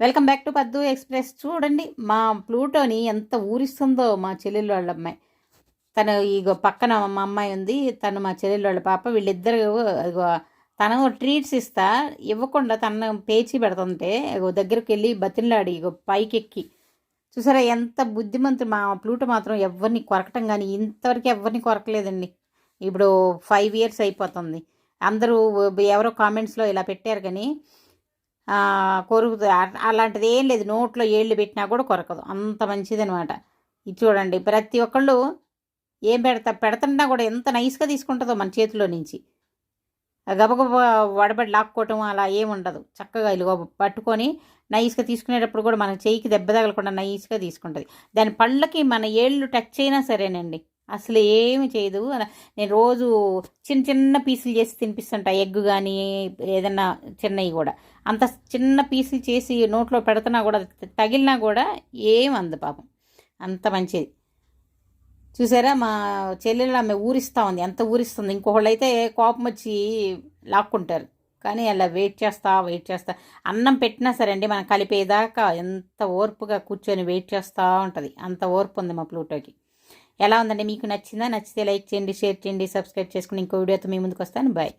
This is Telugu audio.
Welcome back to Paddu express చూడండి మా ప్లూటోని ఎంత ఊరిస్తుందో మా చెల్లెలు వాళ్ళ అమ్మాయి. తను ఇగో పక్కన మా అమ్మాయి ఉంది తను మా చెల్లెలు వాళ్ళ పాప వీళ్ళిద్దరు ఇగో తను ట్రీట్స్ ఇస్తా ఇవ్వకుండా తను పేచి పెడుతుంటే ఇగో దగ్గరికి వెళ్ళి బతిన్లాడి ఇగో పైకెక్కి. చూసారా ఎంత బుద్ధిమంతుడు మా ప్లూటో మాత్రం ఎవరిని కొరకటం కానీ ఇంతవరకు ఎవరిని కొరకలేదండి. ఇప్పుడు ఫైవ్ ఇయర్స్ అయిపోతుంది. అందరూ ఎవరో కామెంట్స్లో ఇలా పెట్టారు కానీ కొరుకుతుంది. అలాంటిది ఏం లేదు. నోట్లో ఏళ్ళు పెట్టినా కూడా కొరకదు. అంత మంచిదనమాట. ఇది చూడండి. ప్రతి ఒక్కళ్ళు ఏం పెడతా పెడుతున్నా కూడా ఎంత నైస్గా తీసుకుంటుందో మన చేతిలో నుంచి. గబగబ గబగబా వడబడి లాక్కోవటం అలా ఏముండదు చక్కగా ఇలుగో పట్టుకొని నైస్గా తీసుకునేటప్పుడు కూడా మన చేయికి దెబ్బ తగలకుండా నైస్గా తీసుకుంటుంది. దాని పళ్ళకి మన ఏళ్ళు టచ్ అయినా సరేనండి. అసలు ఏమి చేయదు అలా నేను రోజు చిన్న చిన్న పీసులు చేసి తినిపిస్తుంటా ఎగ్ కానీ ఏదన్నా చిన్నవి కూడా. అంత చిన్న పీసులు చేసి నోట్లో పెడుతున్నా కూడా తగిలినా కూడా ఏం అంది పాపం. అంత మంచిది. చూసారా మా చెల్లెలు ఆమె ఊరిస్తూ ఉంది ఎంత ఊరిస్తుంది. ఇంకొకళ్ళు అయితే కోపం వచ్చి లాక్కుంటారు. కానీ అలా వెయిట్ చేస్తా వెయిట్ చేస్తా. అన్నం పెట్టినా సరే అండి మనం కలిపేదాకా ఎంత ఓర్పుగా కూర్చొని వెయిట్ చేస్తూ ఉంటుంది. అంత ఓర్పు ఉంది మా ప్లూటోకి. ఎలా ఉందండి? మీకు నచ్చిందా? నచ్చితే లైక్ చేయండి షేర్ చేయండి సబ్స్క్రైబ్ చేసుకుని ఇంకో వీడియోతో మీ ముందుకు వస్తాను బాయ్.